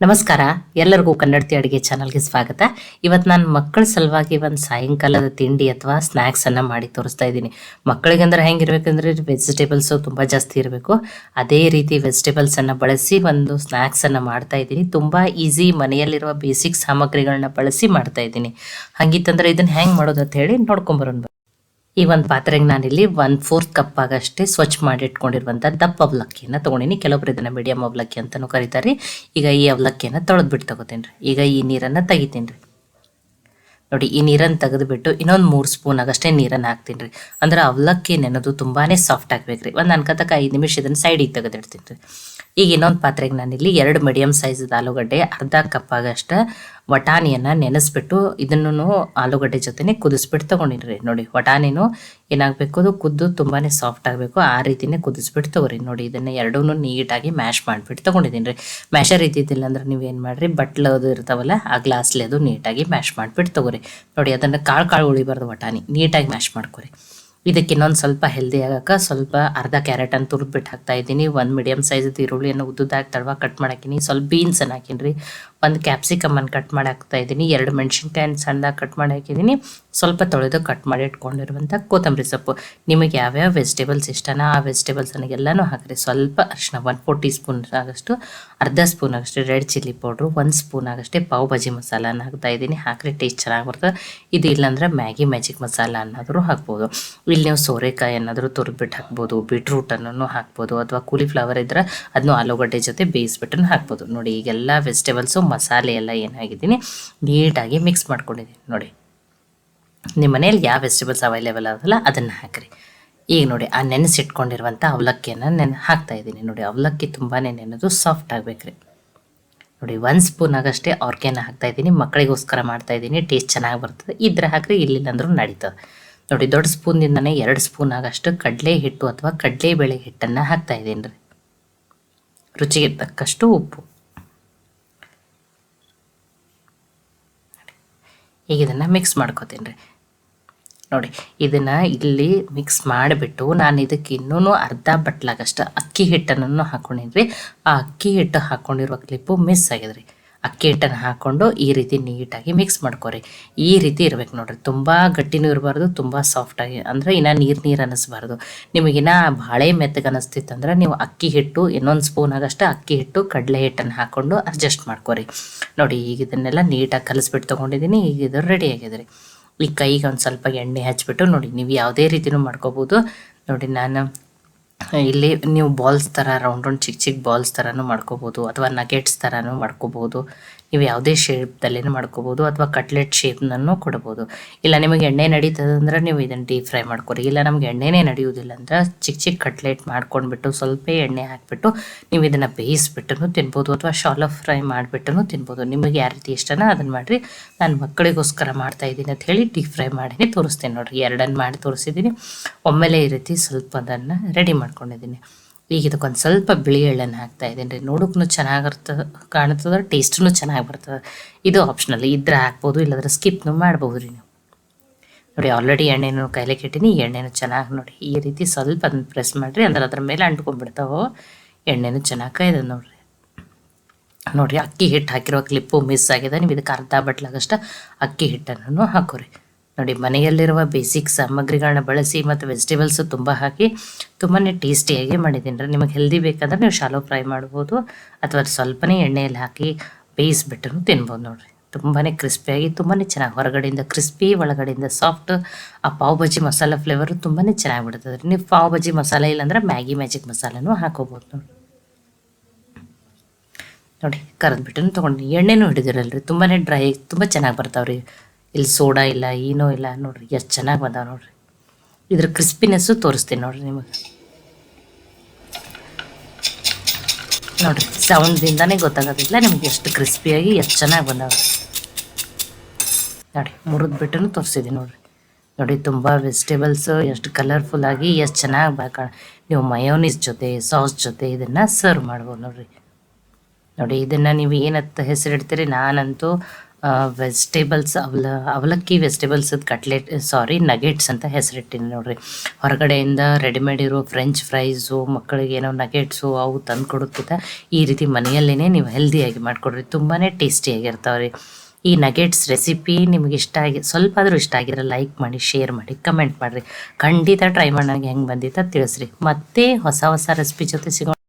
ನಮಸ್ಕಾರ. ಎಲ್ಲರಿಗೂ ಕನ್ನಡತಿ ಅಡುಗೆ ಚಾನಲ್ಗೆ ಸ್ವಾಗತ. ಇವತ್ತು ನಾನು ಮಕ್ಕಳ ಸಲುವಾಗಿ ಒಂದು ಸಾಯಂಕಾಲದ ತಿಂಡಿ ಅಥವಾ ಸ್ನ್ಯಾಕ್ಸನ್ನು ಮಾಡಿ ತೋರಿಸ್ತಾ ಇದ್ದೀನಿ. ಮಕ್ಕಳಿಗೆ ಅಂದ್ರೆ ಹೆಂಗಿರ್ಬೇಕಂದ್ರೆ ವೆಜಿಟೇಬಲ್ಸು ತುಂಬ ಜಾಸ್ತಿ ಇರಬೇಕು. ಅದೇ ರೀತಿ ವೆಜಿಟೇಬಲ್ಸನ್ನು ಬಳಸಿ ಒಂದು ಸ್ನ್ಯಾಕ್ಸನ್ನು ಮಾಡ್ತಾ ಇದ್ದೀನಿ. ತುಂಬ ಈಸಿ ಮನೆಯಲ್ಲಿರುವ ಬೇಸಿಕ್ ಸಾಮಗ್ರಿಗಳನ್ನ ಬಳಸಿ ಮಾಡ್ತಾ ಇದ್ದೀನಿ. ಹಂಗಿತ್ತಂದ್ರೆ ಇದನ್ನು ಹೆಂಗ್ ಮಾಡೋದು ಅಂತ ಹೇಳಿ ನೋಡ್ಕೊಂಬರೋಣ ಈ ಒಂದು ಪಾತ್ರೆಗೆ ನಾನಿಲ್ಲಿ ಒನ್ ಫೋರ್ತ್ ಕಪ್ ಆಗಷ್ಟೇ ಸ್ವಚ್ಛ ಮಾಡಿ ಇಟ್ಕೊಂಡಿರುವಂಥ ದಪ್ಪ ಅವಲಕ್ಕಿಯನ್ನು ತೊಗೊಂಡಿನಿ. ಕೆಲವೊಬ್ರು ಇದನ್ನ ಮೀಡಿಯಂ ಅವಲಕ್ಕಿ ಅಂತಲೂ ಕರೀತಾರೆ. ಈಗ ಈ ಅವಲಕ್ಕಿಯನ್ನು ತೊಳೆದ್ಬಿಟ್ಟು ತಗೋತೀನಿ ರೀ. ಈಗ ಈ ನೀರನ್ನು ತೆಗಿತೀನಿ ರೀ. ನೋಡಿ, ಈ ನೀರನ್ನು ತೆಗೆದುಬಿಟ್ಟು ಇನ್ನೊಂದು ಮೂರು ಸ್ಪೂನ್ ಆಗಷ್ಟೇ ನೀರನ್ನು ಹಾಕ್ತೀನಿ ರೀ. ಅಂದ್ರೆ ಅವಲಕ್ಕಿ ನೆನದು ತುಂಬಾ ಸಾಫ್ಟ್ ಆಗಬೇಕು ರೀ. ಒಂದು ಅನ್ಕತಕ್ಕ ಐದು ನಿಮಿಷ ಇದನ್ನು ಸೈಡಿಗೆ ತೆಗೆದಿಡ್ತೀನಿ ರೀ. ಈಗ ಇನ್ನೊಂದು ಪಾತ್ರೆಗೆ ನಾನಿಲ್ಲಿ ಎರಡು ಮೀಡಿಯಮ್ ಸೈಜದ ಆಲೂಗಡ್ಡೆ, ಅರ್ಧ ಕಪ್ ಆಗಷ್ಟ ವಟಾಣಿಯನ್ನು ನೆನೆಸ್ಬಿಟ್ಟು ಇದನ್ನು ಆಲೂಗಡ್ಡೆ ಜೊತೆನೆ ಕುದಿಸ್ಬಿಟ್ಟು ತಗೊಂಡಿರ್ರಿ ನೋಡಿ. ವಟಾಣಿನೂ ಏನಾಗಬೇಕು? ಅದು ಕುದ್ದು ತುಂಬಾ ಸಾಫ್ಟ್ ಆಗಬೇಕು. ಆ ರೀತಿನೇ ಕುದಿಸ್ಬಿಟ್ಟು ತೊಗೊರಿ ನೋಡಿ. ಇದನ್ನು ಎರಡೂ ನೀಟಾಗಿ ಮ್ಯಾಶ್ ಮಾಡಿಬಿಟ್ಟು ತೊಗೊಂಡಿದ್ದೀನಿ ರೀ ಮ್ಯಾಶರ್ ಇದ್ದಿದ್ದಿಲ್ಲ ಅಂದ್ರೆ ನೀವು ಏನು ಮಾಡಿರಿ? ಬಟ್ಲು ಅದು ಇರ್ತಾವಲ್ಲ, ಆ ಗ್ಲಾಸ್ಲಿ ಅದು ನೀಟಾಗಿ ಮ್ಯಾಶ್ ಮಾಡಿಬಿಟ್ಟು ತೊಗೊರಿ. ನೋಡಿ, ಅದನ್ನು ಕಾಳು ಕಾಳು ಉಳಿಬಾರ್ದು ವಟಾಣಿ. ನೀಟಾಗಿ ಮ್ಯಾಶ್ ಮಾಡ್ಕೊರಿ. ಇದಕ್ಕೆ ಇನ್ನೊಂದು ಸ್ವಲ್ಪ ಹೆಲ್ದಿ ಆಗಕ್ಕೆ ಸ್ವಲ್ಪ ಅರ್ಧ ಕ್ಯಾರೆಟನ್ನು ತುರಿದ್ಬಿಟ್ಟು ಹಾಕ್ತಾ ಇದ್ದೀನಿ. ಒಂದು ಮೀಡಿಯಮ್ ಸೈಜ್ ಈರುಳ್ಳಿಯನ್ನು ಉದ್ದುದಾಗಿ ತಡವ ಕಟ್ ಮಾಡಾಕಿನಿ ಸ್ವಲ್ಪ ಬೀನ್ಸನ್ನು ಹಾಕಿನಿ ರೀ ಒಂದು ಕ್ಯಾಪ್ಸಿಕಮನ್ನು ಕಟ್ ಮಾಡಿ ಹಾಕ್ತಾ ಇದ್ದೀನಿ. ಎರಡು ಮೆಣಸಿನ್ಕಾಯಿ ಸಣ್ಣದಾಗಿ ಕಟ್ ಮಾಡಿ ಹಾಕಿದ್ದೀನಿ. ಸ್ವಲ್ಪ ತೊಳೆದು ಕಟ್ ಮಾಡಿ ಇಟ್ಕೊಂಡಿರುವಂಥ ಕೊತ್ತಂಬರಿ ಸೊಪ್ಪು. ನಿಮಗೆ ಯಾವ್ಯಾವ ವೆಜಿಟೇಬಲ್ಸ್ ಇಷ್ಟನ ಆ ವೆಜಿಟೇಬಲ್ಸನ್ನು ಎಲ್ಲನೂ ಹಾಕಿರಿ. ಸ್ವಲ್ಪ ಅರಿಶಿನ ಒನ್ ಫೋರ್ ಟೀ ಸ್ಪೂನ್ ಆಗಷ್ಟು, ಅರ್ಧ ಸ್ಪೂನ್ ಆಗಷ್ಟು ರೆಡ್ ಚಿಲ್ಲಿ ಪೌಡ್ರು ಒಂದು ಸ್ಪೂನ್ ಆಗಷ್ಟೇ ಪಾವ್ ಭಾಜಿ ಮಸಾಲಾನ ಹಾಕ್ತಾ ಇದ್ದೀನಿ. ಹಾಕಿರಿ ಟೇಸ್ಟ್ ಚೆನ್ನಾಗಿ ಬರ್ತದೆ ಇದು ಇಲ್ಲಾಂದ್ರೆ ಮ್ಯಾಗಿ ಮ್ಯಾಜಿಕ್ ಮಸಾಲ ಅನ್ನೋದ್ರು ಹಾಕ್ಬೋದು. ಇಲ್ಲಿ ನೀವು ಸೋರೆಕಾಯಿ ಏನಾದರೂ ತುರಿದ್ಬಿಟ್ಟು ಹಾಕ್ಬೋದು ಬೀಟ್ರೂಟನ್ನು ಹಾಕ್ಬೋದು, ಅಥವಾ ಕೂಲಿಫ್ಲವರ್ ಇದ್ದರೆ ಅದನ್ನು ಆಲೂಗಡ್ಡೆ ಜೊತೆ ಬೇಯಿಸ್ಬಿಟ್ಟು ಹಾಕ್ಬೋದು. ನೋಡಿ, ಈಗೆಲ್ಲ ವೆಜಿಟೇಬಲ್ಸು ಮಸಾಲೆ ಎಲ್ಲ ಏನಾಗಿದ್ದೀನಿ, ನೀಟಾಗಿ ಮಿಕ್ಸ್ ಮಾಡ್ಕೊಂಡಿದ್ದೀನಿ. ನೋಡಿ ನಿಮ್ಮ ಮನೇಲಿ ಯಾವ ವೆಜಿಟೇಬಲ್ಸ್ ಅವೈಲೇಬಲ್ ಆಗೋಲ್ಲ ಅದನ್ನು ಹಾಕಿರಿ. ಈಗ ನೋಡಿ, ಆ ನೆನೆಸಿಟ್ಕೊಂಡಿರುವಂಥ ಅವಲಕ್ಕಿಯನ್ನು ನೆನೆ, ಹಾಕ್ತಾ ಇದ್ದೀನಿ. ನೋಡಿ, ಅವಲಕ್ಕಿ ತುಂಬಾ ನೆನೆದು ಸಾಫ್ಟ್ ಆಗಬೇಕ್ರಿ. ನೋಡಿ ಒನ್ ಸ್ಪೂನ್ ಆಗಷ್ಟೇ ಅವ್ರಿಗೆನ ಹಾಕ್ತಾ ಇದ್ದೀನಿ. ಮಕ್ಕಳಿಗೋಸ್ಕರ ಮಾಡ್ತಾ ಇದ್ದೀನಿ. ಟೇಸ್ಟ್ ಚೆನ್ನಾಗಿ ಬರ್ತದೆ. ಇದ್ರೆ ಹಾಕ್ರಿ ಇಲ್ಲಿಲ್ಲ ಅಂದ್ರೂ ನಡೀತದೆ. ನೋಡಿ, ದೊಡ್ಡ ಸ್ಪೂನ್ದಿಂದನೇ ಎರಡು ಸ್ಪೂನ್ ಆಗಷ್ಟು ಕಡಲೆ ಹಿಟ್ಟು ಅಥವಾ ಕಡಲೆಬೇಳೆ ಹಿಟ್ಟನ್ನು ಹಾಕ್ತಾ ಇದ್ದೀನಿ ರೀ. ರುಚಿಗೆ ತಕ್ಕಷ್ಟು ಉಪ್ಪು. ಈಗ ಇದನ್ನು ಮಿಕ್ಸ್ ಮಾಡ್ಕೋತೀನಿ ರೀ. ನೋಡಿ, ಇದನ್ನು ಇಲ್ಲಿ ಮಿಕ್ಸ್ ಮಾಡಿಬಿಟ್ಟು ನಾನು ಇದಕ್ಕೆ ಇನ್ನೂ ಅರ್ಧ ಬಟ್ಲಾಗಷ್ಟು ಅಕ್ಕಿ ಹಿಟ್ಟನ್ನು ಹಾಕೊಂಡಿದ್ರಿ ಆ ಅಕ್ಕಿ ಹಿಟ್ಟು ಹಾಕ್ಕೊಂಡಿರುವ ಕ್ಲಿಪ್ಪು ಮಿಸ್ ಆಗಿದ್ರಿ. ಅಕ್ಕಿ ಹಿಟ್ಟನ್ನು ಹಾಕ್ಕೊಂಡು ಈ ರೀತಿ ನೀಟಾಗಿ ಮಿಕ್ಸ್ ಮಾಡ್ಕೊರಿ. ಈ ರೀತಿ ಇರ್ಬೇಕು ನೋಡ್ರಿ. ತುಂಬ ಗಟ್ಟಿನೂ ಇರಬಾರ್ದು, ತುಂಬ ಸಾಫ್ಟಾಗಿ ಅಂದರೆ ಇನ್ನು ನೀರು ನೀರು ಅನ್ನಿಸ್ಬಾರ್ದು ನಿಮಗಿನ್ನ ಭಾಳ ಮೆತ್ತಗೆ ಅನ್ನಿಸ್ತಿತ್ತಂದ್ರೆ ನೀವು ಅಕ್ಕಿ ಹಿಟ್ಟು, ಇನ್ನೊಂದು ಸ್ಪೂನ್ ಆಗಷ್ಟೇ ಅಕ್ಕಿ ಹಿಟ್ಟು, ಕಡಲೆ ಹಿಟ್ಟನ್ನು ಹಾಕ್ಕೊಂಡು ಅಡ್ಜಸ್ಟ್ ಮಾಡ್ಕೊರಿ. ನೋಡಿ, ಈಗ ಇದನ್ನೆಲ್ಲ ನೀಟಾಗಿ ಕಲಿಸ್ಬಿಟ್ಟು ತೊಗೊಂಡಿದ್ದೀನಿ, ಈಗ ಇದು ರೆಡಿ ಆಗಿದ್ರಿ. ಈ ಕೈಗೆ ಒಂದು ಸ್ವಲ್ಪ ಎಣ್ಣೆ ಹಚ್ಚಿಬಿಟ್ಟು ನೋಡಿ, ನೀವು ಯಾವುದೇ ರೀತಿಯೂ ಮಾಡ್ಕೋಬೋದು. ನೋಡಿ, ನಾನು, ಇಲ್ಲಿ ನೀವು ಬಾಲ್ಸ್ ಥರ ರೌಂಡ್ ರೌಂಡ್ ಚಿಕ್ಕ ಚಿಕ್ಕ ಬಾಲ್ಸ್ ಥರನೂ ಮಾಡ್ಕೋಬೋದು, ಅಥವಾ ನಗೆಟ್ಸ್ ಥರನೂ ಮಾಡ್ಕೋಬೋದು. ನೀವು ಯಾವುದೇ ಶೇಪ್ದಲ್ಲೇನು ಮಾಡ್ಕೋಬೋದು ಅಥವಾ ಕಟ್ಲೆಟ್ ಶೇಪ್ನೂ ಕೊಡ್ಬೋದು. ಇಲ್ಲ ನಿಮಗೆ ಎಣ್ಣೆ ನಡೀತದೆ ಅಂದ್ರೆ ನೀವು ಇದನ್ನು ಡೀಪ್ ಫ್ರೈ ಮಾಡ್ಕೊರಿ. ಇಲ್ಲ ನಮ್ಗೆ ಎಣ್ಣೆನೇ ನಡೆಯುವುದಿಲ್ಲ ಅಂದ್ರೆ ಚಿಕ್ಕ ಚಿಕ್ಕ ಕಟ್ಲೆಟ್ ಮಾಡ್ಕೊಂಡ್ಬಿಟ್ಟು ಸ್ವಲ್ಪ ಎಣ್ಣೆ ಹಾಕಿಬಿಟ್ಟು ನೀವು ಇದನ್ನು ಬೇಯಿಸ್ಬಿಟ್ಟು ತಿನ್ಬೋದು ಅಥವಾ ಶಾಲೋ ಫ್ರೈ ಮಾಡಿಬಿಟ್ಟು ತಿನ್ಬೋದು. ನಿಮಗೆ ಯಾವ ರೀತಿ ಇಷ್ಟನ ಅದನ್ನು ಮಾಡಿರಿ. ನಾನು ಮಕ್ಕಳಿಗೋಸ್ಕರ ಮಾಡ್ತಾ ಇದ್ದೀನಿ ಅಂತ ಹೇಳಿ ಡೀಪ್ ಫ್ರೈ ಮಾಡಿನೇ, ತೋರಿಸ್ತೀನಿ ನೋಡಿರಿ. ಎರಡನ್ನು ಮಾಡಿ ತೋರಿಸಿದ್ದೀನಿ. ಒಮ್ಮೆಲೆ ಈ ರೀತಿ ಸ್ವಲ್ಪ ಅದನ್ನು ರೆಡಿ ಮಾಡ್ಕೊಂಡಿದ್ದೀನಿ. ಈಗ ಇದಕ್ಕೊಂದು ಸ್ವಲ್ಪ ಬಿಳಿ ಎಳ್ಳನ್ನು ಹಾಕ್ತಾ ಇದ್ದೀನಿ ರೀ. ನೋಡೋಕ್ಕೂ ಚೆನ್ನಾಗಿರ್ತದೆ ಕಾಣ್ತದೆ ಟೇಸ್ಟೂ ಚೆನ್ನಾಗಿ ಬರ್ತದೆ. ಇದು ಆಪ್ಷನಲ್ ಇದ್ರೆ ಹಾಕ್ಬೋದು, ಇಲ್ಲಾಂದ್ರೆ ಸ್ಕಿಪ್ನು ಮಾಡ್ಬೋದು ರೀ ನೀವು. ನೋಡಿ ಆಲ್ರೆಡಿ ಎಣ್ಣೆನೂ ಕೈಲೆ ಕೆಟ್ಟಿನಿ ಎಣ್ಣೆನೂ ಚೆನ್ನಾಗಿ ನೋಡಿ. ಈ ರೀತಿ ಸ್ವಲ್ಪ ಅದನ್ನು ಪ್ರೆಸ್ ಮಾಡಿರಿ, ಅಂದ್ರೆ ಅದ್ರ ಮೇಲೆ ಅಂಟ್ಕೊಂಡ್ಬಿಡ್ತಾವೆ, ಎಣ್ಣೆನೂ ಚೆನ್ನಾಗಿ ಕಾಯ್ದೆ ನೋಡಿರಿ. ನೋಡಿರಿ, ಅಕ್ಕಿ ಹಿಟ್ಟು ಹಾಕಿರೋ ಕ್ಲಿಪ್ಪು ಮಿಸ್ ಆಗಿದೆ. ನೀವು ಇದಕ್ಕೆ ಅರ್ಧ ಬಟ್ಲಾಗಷ್ಟು ಅಕ್ಕಿ ಹಿಟ್ಟನ್ನು ಹಾಕೋರಿ. ನೋಡಿ, ಮನೆಯಲ್ಲಿರುವ ಬೇಸಿಕ್ ಸಾಮಗ್ರಿಗಳನ್ನ ಬಳಸಿ ಮತ್ತು ವೆಜಿಟೇಬಲ್ಸು ತುಂಬ ಹಾಕಿ ತುಂಬಾ ಟೇಸ್ಟಿಯಾಗಿ ಮಾಡಿದ್ದೀನಿ. ರೀ ನಿಮಗೆ ಹೆಲ್ದಿ ಬೇಕಂದ್ರೆ ನೀವು ಶಾಲೋ ಫ್ರೈ ಮಾಡ್ಬೋದು, ಅಥವಾ ಸ್ವಲ್ಪನೇ ಎಣ್ಣೆಯಲ್ಲಿ ಹಾಕಿ ಬೇಯಿಸ್ಬಿಟ್ಟು ತಿನ್ಬೋದು ನೋಡಿರಿ. ತುಂಬಾ ಕ್ರಿಸ್ಪಿಯಾಗಿ ತುಂಬಾ ಚೆನ್ನಾಗಿ ಹೊರಗಡೆಯಿಂದ ಕ್ರಿಸ್ಪಿ ಒಳಗಡೆಯಿಂದ ಸಾಫ್ಟ್ ಆ ಪಾವ್ ಬಜ್ಜಿ ಮಸಾಲ ಫ್ಲೇವರು ತುಂಬಾ ಚೆನ್ನಾಗಿ ಬಿಡ್ತದೆ. ರೀ ನೀವು ಪಾವ್ ಬಜ್ಜಿ ಮಸಾಲೆ ಇಲ್ಲಾಂದ್ರೆ ಮ್ಯಾಗಿ ಮ್ಯಾಜಿಕ್ ಮಸಾಲೆನೂ ಹಾಕೋಬೋದು ನೋಡಿ ನೋಡಿ, ಕರೆದ್ಬಿಟ್ಟು ತೊಗೊಂಡು, ಎಣ್ಣೆನೂ ಹಿಡಿದಿರಲ್ರಿ. ತುಂಬಾ ಡ್ರೈ ತುಂಬ ಚೆನ್ನಾಗಿ ಬರ್ತಾವ್ರಿ. ಇಲ್ಲಿ ಸೋಡಾ ಇಲ್ಲ ಏನೂ ಇಲ್ಲ ನೋಡ್ರಿ, ಎಷ್ಟು ಚೆನ್ನಾಗಿ ಬಂದಾವ ನೋಡ್ರಿ. ಇದ್ರ ಕ್ರಿಸ್ಪಿನೆಸ್ಸು ತೋರಿಸ್ತೀನಿ ನೋಡ್ರಿ ನಿಮಗೆ. ನೋಡ್ರಿ, ಸೌಂಡ್ದಿಂದನೇ ಗೊತ್ತಾಗೋದಿಲ್ಲ ನಿಮ್ಗೆ ಎಷ್ಟು ಕ್ರಿಸ್ಪಿಯಾಗಿ, ಎಷ್ಟು ಚೆನ್ನಾಗಿ ಬಂದಾವ. ನೋಡಿ ಮುರಿದ್ಬಿಟ್ಟು ತೋರಿಸಿದ್ದೀನಿ ನೋಡ್ರಿ. ನೋಡಿ, ತುಂಬ ವೆಜಿಟೇಬಲ್ಸು, ಎಷ್ಟು ಕಲರ್ಫುಲ್ ಆಗಿ, ಎಷ್ಟು ಚೆನ್ನಾಗಿ ಬಾಕ ನೀವು ಮಯೋನೀಸ್ ಜೊತೆ ಸಾಸ್ ಜೊತೆ ಇದನ್ನು ಸರ್ವ್ ಮಾಡ್ಬೋದು ನೋಡ್ರಿ. ನೋಡಿ, ಇದನ್ನು ನೀವು ಏನಂತ ಹೆಸರಿಡ್ತೀರಿ ನಾನಂತೂ ವೆಜಿಟೇಬಲ್ಸ್ ಅವಲ, ಅವಲಕ್ಕಿ ವೆಜಿಟೇಬಲ್ಸ್ ಕಟ್ಲೆಟ್ ಸಾರಿ ನಗೆಟ್ಸ್ ಅಂತ ಹೆಸರಿಟ್ಟಿನಿ ನೋಡ್ರಿ. ಹೊರಗಡೆಯಿಂದ ರೆಡಿಮೇಡ್ ಇರೋ ಫ್ರೆಂಚ್ ಫ್ರೈಸು ಮಕ್ಕಳಿಗೆ ಏನೋ ನಗೆಟ್ಸು ಅವು ತಂದು ಕೊಡೋಕ್ಕಿಂತ ಈ ರೀತಿ ಮನೆಯಲ್ಲೇ ನೀವು ಹೆಲ್ದಿಯಾಗಿ ಮಾಡಿಕೊಡ್ರಿ. ತುಂಬಾ ಟೇಸ್ಟಿಯಾಗಿರ್ತಾವೆ ರೀ ಈ ನಗೆಟ್ಸ್ ರೆಸಿಪಿ ನಿಮ್ಗೆ ಇಷ್ಟ ಆಗಿ, ಸ್ವಲ್ಪ ಆದರೂ ಇಷ್ಟ ಆಗಿದ್ರೆ ಲೈಕ್ ಮಾಡಿ ಶೇರ್ ಮಾಡಿ ಕಮೆಂಟ್ ಮಾಡಿರಿ. ಖಂಡಿತ ಟ್ರೈ ಮಾಡಿ ಹೆಂಗೆ ಬಂದಿತ್ತ ತಿಳಿಸ್ರಿ. ಮತ್ತೆ ಹೊಸ ಹೊಸ ರೆಸಿಪಿ ಜೊತೆ ಸಿಗೋಣ